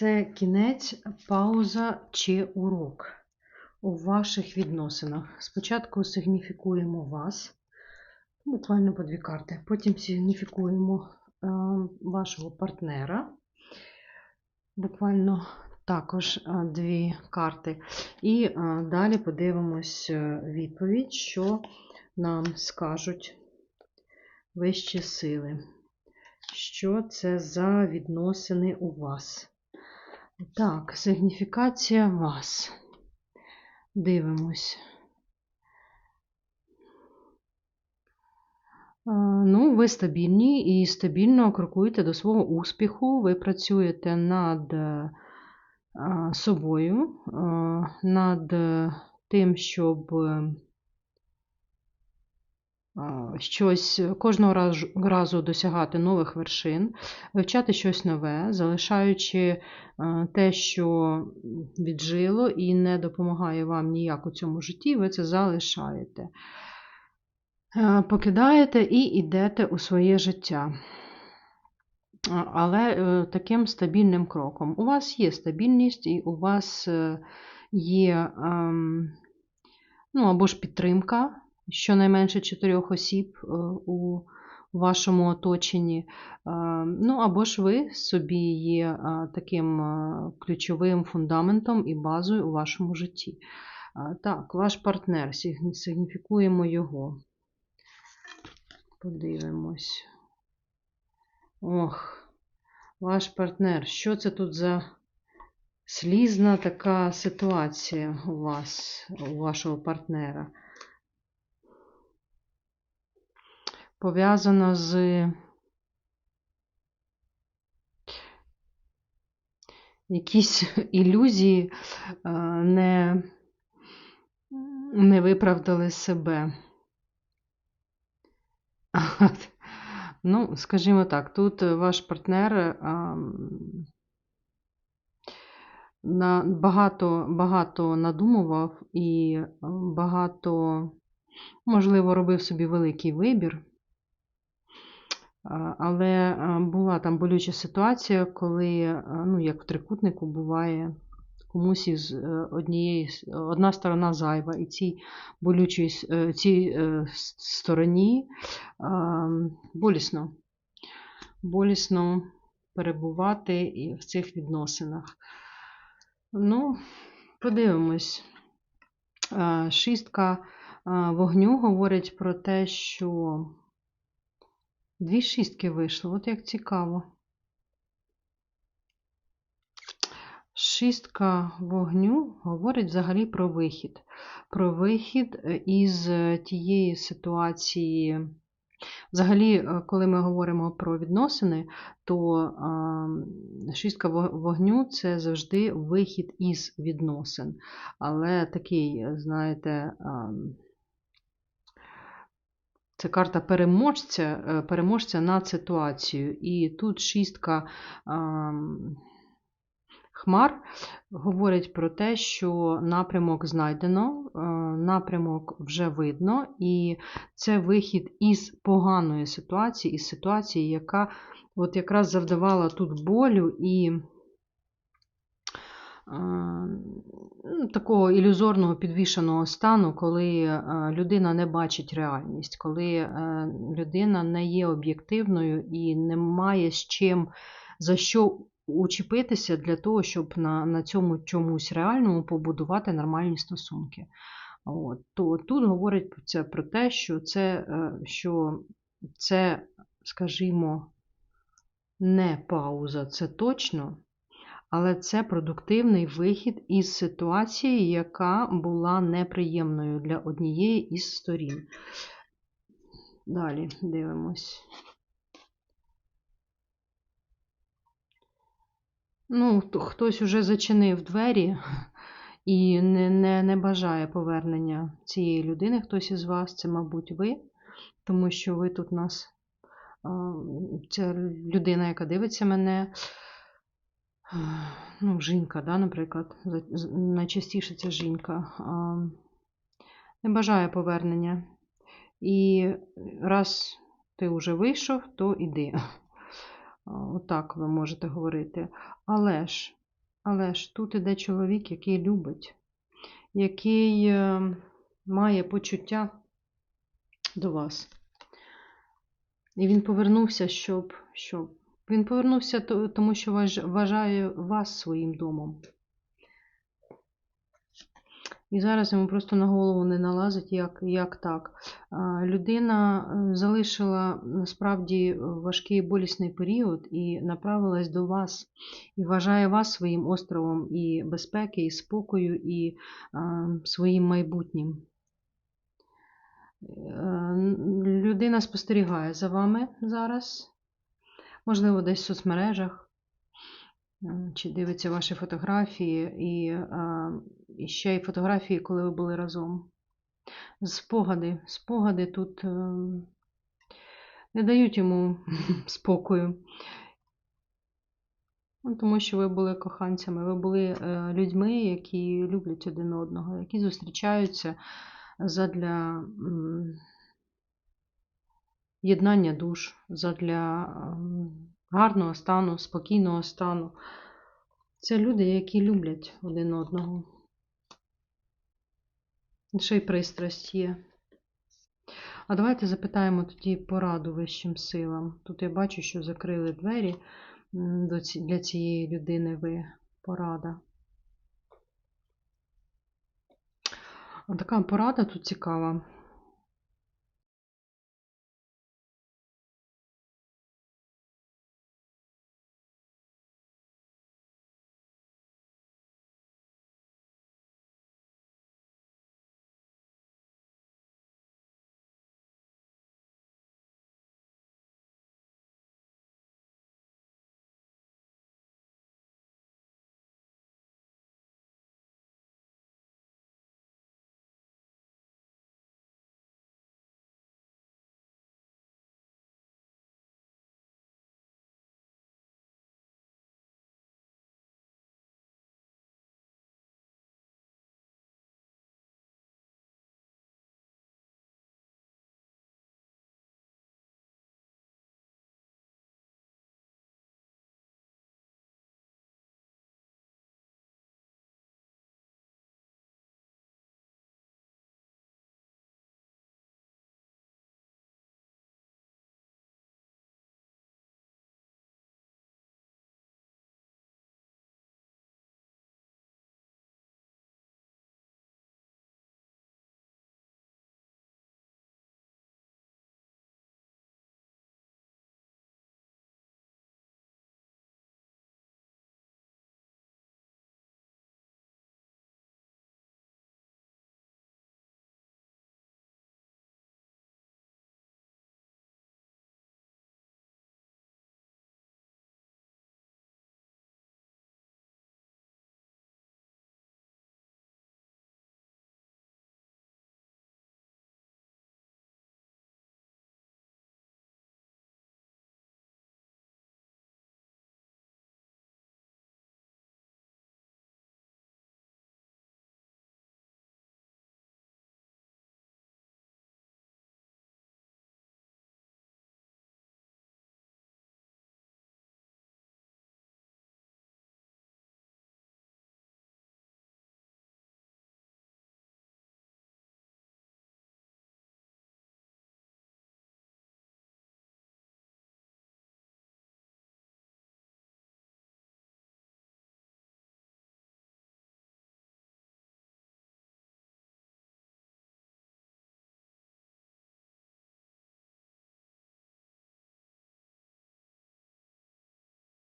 Це кінець, пауза чи урок у ваших відносинах. Спочатку сигніфікуємо вас, буквально по дві карти. Потім сигніфікуємо е, вашого партнера, буквально також е, дві карти. І е, далі подивимось відповідь, що нам скажуть вищі сили. Що це за відносини у вас? Так, сигніфікація вас. Дивимось. Е, Ну, ви стабільні і стабільно крокуєте до свого успіху. Ви працюєте над е, собою, е, над тим, щоб щось кожного разу, досягати нових вершин, вивчати щось нове, залишаючи те, що віджило і не допомагає вам ніяк у цьому житті, ви це залишаєте. Е, Покидаєте і йдете у своє життя. Але е, таким стабільним кроком. У вас є стабільність, і у вас е, є ем, ну, або ж підтримка щонайменше чотирьох осіб е, у вашому оточенні. Е, Ну, або ж ви собі є е, таким ключовим фундаментом і базою у вашому житті. Так, ваш партнер, сигніфікуємо його. Подивимось. Ох, ваш партнер. Що це тут за слізна така ситуація у вас, у вашого партнера? Пов'язано з якісь ілюзії е, не, не виправдали себе. Ну, скажімо так, тут ваш партнер на, багато, багато надумував і багато, можливо, робив собі великий вибір. Але була там болюча ситуація, коли, ну, як в трикутнику буває, комусь із е, однієї одна сторона зайва, і цій болючій е, цій е, стороні болісно, болісно перебувати в цих відносинах. Ну, подивимось. Шістка вогню говорить про те, що Дві шістки вийшло, от як цікаво. Шістка вогню говорить взагалі про вихід. Про вихід е, із е, тієї ситуації. Взагалі, е, коли ми говоримо про відносини, то шістка вогню це завжди вихід із відносин. Але такий, знаєте, це карта переможця, е, переможця над ситуацією. І тут шістка ам, хмар говорить про те, що напрямок знайдено, е, напрямок вже видно, і це вихід із поганої ситуації, із ситуації, яка от якраз завдавала тут болю і такого ілюзорного підвішеного стану, коли е, людина не бачить реальність, коли е, людина не є об'єктивною і не має з чим за що учепитися для того, щоб на, на цьому чомусь реальному побудувати нормальні стосунки. От, то тут говорить про те, що це, е, що це, скажімо, не пауза, це точно, але це продуктивний вихід із ситуації, яка була неприємною для однієї із сторін. Далі дивимось. Ну, хтось уже зачинив двері і не, не, не бажає повернення цієї людини, хтось із вас, це, мабуть, ви, тому що ви тут нас, ця людина, яка дивиться мене, ну, жінка, да, наприклад, найчастіше це жінка, не бажає повернення. І раз ти вже вийшов, то іди. Отак ви можете говорити. Але ж Але ж тут іде чоловік, який любить, який е, має почуття до вас. І він повернувся, щоб. щоб. Він повернувся, тому що вважає вас своїм домом. І зараз йому просто на голову не налазить, як, як так. Людина е, залишила насправді важкий болісний період і направилась до вас, і вважає вас своїм островом і безпеки, і спокою, і а, своїм майбутнім. Е, Людина спостерігає за вами зараз, можливо, десь в соцмережах, е, чи дивиться ваші фотографії, і, е, і ще й фотографії, коли ви були разом. Спогади. Спогади тут е, не дають йому спокою. Ну, Тому що ви були коханцями, ви були людьми, які люблять один одного, які зустрічаються задля єднання душ, задля гарного стану, спокійного стану. Це люди, які люблять один одного. Ще й пристрасть є. А давайте запитаємо тоді пораду вищим силам. Тут я бачу, що закрили двері для цієї людини ви порада. Така порада тут цікава.